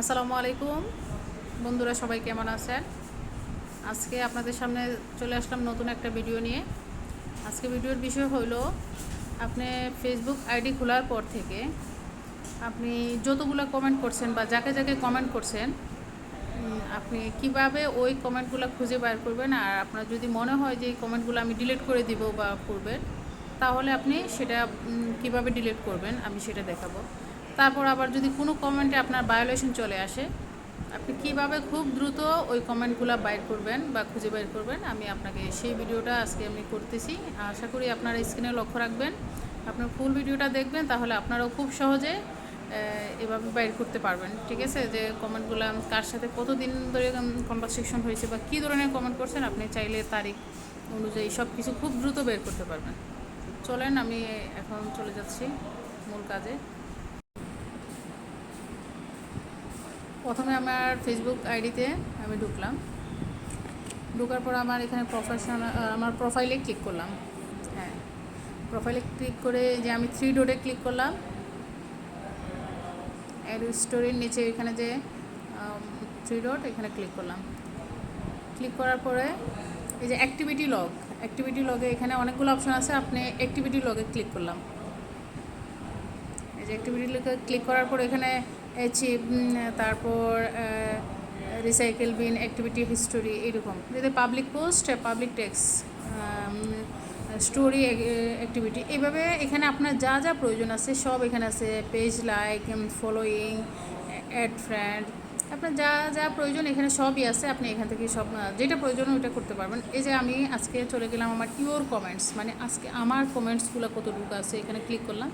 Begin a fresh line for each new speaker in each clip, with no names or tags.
আসসালামু আলাইকুম। বন্ধুরা সবাই কেমন আছেন? আজকে আপনাদের সামনে চলে আসলাম নতুন একটা ভিডিও নিয়ে। আজকে ভিডিওর বিষয় হলো আপনি ফেসবুক আইডি খোলার পর থেকে আপনি যতগুলো কমেন্ট করছেন বা যাকে যাকে কমেন্ট করছেন আপনি কীভাবে ওই কমেন্টগুলো খুঁজে বের করবেন? আর আপনার যদি মনে হয় যে এই কমেন্টগুলো আমি ডিলিট করে দিব বা করবেন, তাহলে আপনি সেটা কীভাবে ডিলিট করবেন? আমি সেটা দেখাবো। তারপর আবার যদি কোনো কমেন্টে আপনার ভায়োলেশন চলে আসে, আপনি কীভাবে খুব দ্রুত ওই কমেন্টগুলো বাইর করবেন বা খুঁজে বাইর করবেন, আমি আপনাকে সেই ভিডিওটা আজকে আমি করতেছি। আশা করি আপনারা স্ক্রিনে লক্ষ্য রাখবেন। আপনার ফুল ভিডিওটা দেখবেন, তাহলে আপনারাও খুব সহজে এভাবে বাইর করতে পারবেন। ঠিক আছে? যে কমেন্টগুলো কার সাথে কতদিন ধরে কনভারসেশন হয়েছে বা কী ধরনের কমেন্ট করছেন, আপনি চাইলে তারিখ অনুযায়ী সব কিছু খুব দ্রুত বের করতে পারবেন। চলেন, আমি এখন চলে যাচ্ছি মূল কাজে। প্রথমে আমার ফেসবুক আইডিতে আমি ঢুকলাম। ঢোকার পর আমার এখানে প্রফেশনাল আমার প্রোফাইলে ক্লিক করলাম। হ্যাঁ প্রোফাইলে ক্লিক করে যে আমি থ্রি ডোরে ক্লিক করলাম। অ্যাড স্টোরির নিচে এখানে যে থ্রি ডট এখানে ক্লিক করলাম। ক্লিক করার পরে এই যে অ্যাক্টিভিটি লগ অ্যাক্টিভিটি লগে এখানে অনেকগুলো অপশন আছে, আপনি অ্যাক্টিভিটি লগে ক্লিক করলাম। এই যে অ্যাক্টিভিটি লগে ক্লিক করার পর এখানে অ্যাচিভ তারপর রিসাইকেল বিন অ্যাক্টিভিটি হিস্টোরি এরকম। যদি public post public text story activity এইভাবে এখানে আপনার যা যা প্রয়োজন আছে, সব এখানে আছে। Page like following add friend আপনার যা যা প্রয়োজন এখানে সবই আছে। আপনি এখান থেকে সব যেটা প্রয়োজন ওইটা করতে পারবেন। এই যে আমি আজকে চলে গেলাম আমার ইউর কমেন্টস মানে আজকে আমার কমেন্টসগুলো কতটুকু আছে, এখানে ক্লিক করলাম।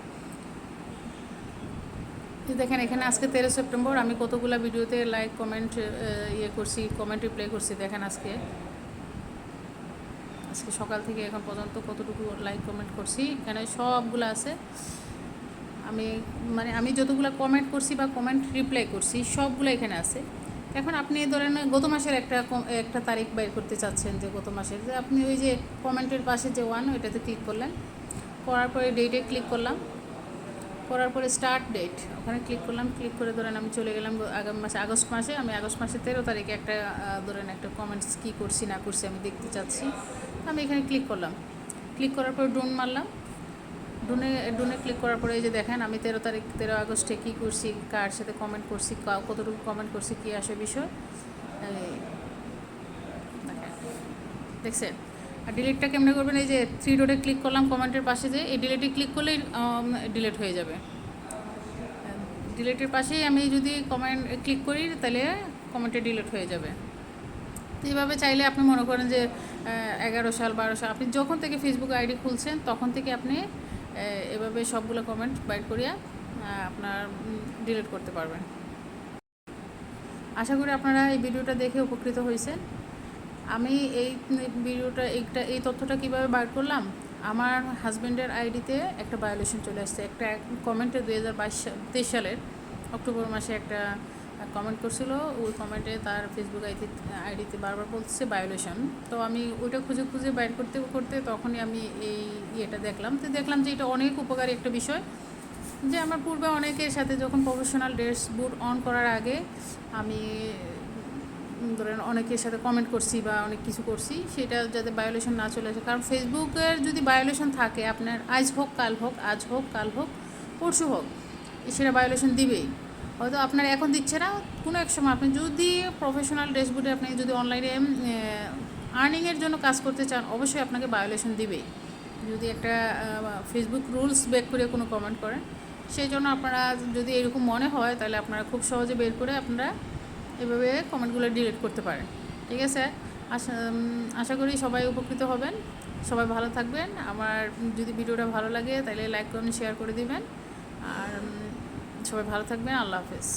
এই দেখেন, এখানে আজকে তেরো সেপ্টেম্বর, আমি কতগুলো ভিডিওতে লাইক কমেন্ট ইয়ে করছি কমেন্ট রিপ্লাই করছি, দেখেন আজকে। আজকে সকাল থেকে এখন পর্যন্ত কতটুকু লাইক কমেন্ট করছি, এখানে সবগুলো আছে। আমি মানে আমি যতগুলো কমেন্ট করছি বা কমেন্ট রিপ্লাই করছি, সবগুলো এখানে আছে। এখন আপনি ধরেন গত মাসের একটা একটা তারিখ বের করতে চাচ্ছেন যে গত মাসের, যে আপনি ওই যে কমেন্টের পাশে যে ওয়ান ওইটাতে ক্লিক করলেন। করার পরে ডেটে ক্লিক করলাম। করার পরে স্টার্ট ডেট ওখানে ক্লিক করলাম ক্লিক করে ধরেন আমি চলে গেলাম আগামী মাসে, আগস্ট মাসে। আমি আগস্ট মাসে তেরো তারিখে একটা ধরেন একটা কমেন্টস কী করছি, না করছি আমি দেখতে চাচ্ছি। আমি এখানে ক্লিক করলাম। ক্লিক করার পর ডোন মারলাম। ডোনে ডোনে ক্লিক করার পরে যে দেখেন, আমি তেরো তারিখ, তেরো আগস্টে কী করছি, কার সাথে কমেন্ট করছি কতটুকু কমেন্ট করছি, কী আসে বিষয়? দেখছেন? আর ডিলিটটা কেমনে করবেন? এই যে থ্রি ডোটে ক্লিক করলাম কমেন্টের পাশে যে, এই ডিলিটে ক্লিক করলেই ডিলিট হয়ে যাবে। ডিলিটের পাশেই আমি যদি কমেন্ট ক্লিক করি, তাহলে কমেন্টে ডিলিট হয়ে যাবে। তো এইভাবে চাইলে আপনি মনে করেন যে এগারো সাল, বারো সাল, আপনি যখন থেকে ফেসবুক আইডি খুলছেন, তখন থেকে আপনি এভাবে সবগুলো কমেন্ট বাইর করিয়া আপনার ডিলিট করতে পারবেন। আশা করি আপনারা এই ভিডিওটা দেখে উপকৃত হয়েছেন। আমি এই ভিডিওটা এইটা এই তথ্যটা কীভাবে বার করলাম? আমার হাজব্যান্ডের আইডিতে একটা ভায়োলেশন চলে আসছে। একটা কমেন্টে দুই হাজার বাইশ তেইশ সালের অক্টোবর মাসে একটা কমেন্ট করছিল। ওই কমেন্টে তার ফেসবুক আইডি, আইডিতে বারবার বলছে ভায়োলেশন তো আমি ওইটা খুঁজে খুঁজে বাইর করতে করতে তখনই আমি এই ইয়েটা দেখলাম। তো দেখলাম যে এটা অনেক উপকারী একটা বিষয়। যে আমার পূর্বে অনেকের সাথে যখন প্রফেশনাল ড্রেস বুট অন করার আগে আমি ধরেন অনেকের সাথে কমেন্ট করছি বা অনেক কিছু করছি, সেটা যাতে ভায়োলেশন না চলে আসে। কারণ ফেসবুকের যদি বায়োলেশন থাকে, আপনার আজ হোক, কাল হোক, আজ হোক, কাল হোক, পরশু হোক, সেটা বায়োলেশন দিবেই। হয়তো আপনার এখন দিচ্ছে না, কোনো এক সময়। আপনি যদি প্রফেশনাল ড্রেসবোর্ডে আপনি যদি অনলাইনে আর্নিংয়ের জন্য কাজ করতে চান, অবশ্যই আপনাকে ভায়োলেশন দিবেই। যদি একটা ফেসবুক রুলস ব্রেক করে কোনো কমেন্ট করেন, সেই জন্য আপনারা যদি এরকম মনে হয়, তাহলে আপনারা খুব সহজে বের করে আপনারা এভাবে কমেন্টগুলো ডিলিট করতে পারেন ঠিক আছে? আশা আশা করি সবাই উপকৃত হবেন। সবাই ভালো থাকবেন। আমার, যদি ভিডিওটা ভালো লাগে তাহলে লাইক করুন শেয়ার করে দিবেন। আর সবাই ভালো থাকবেন। আল্লাহ হাফেজ।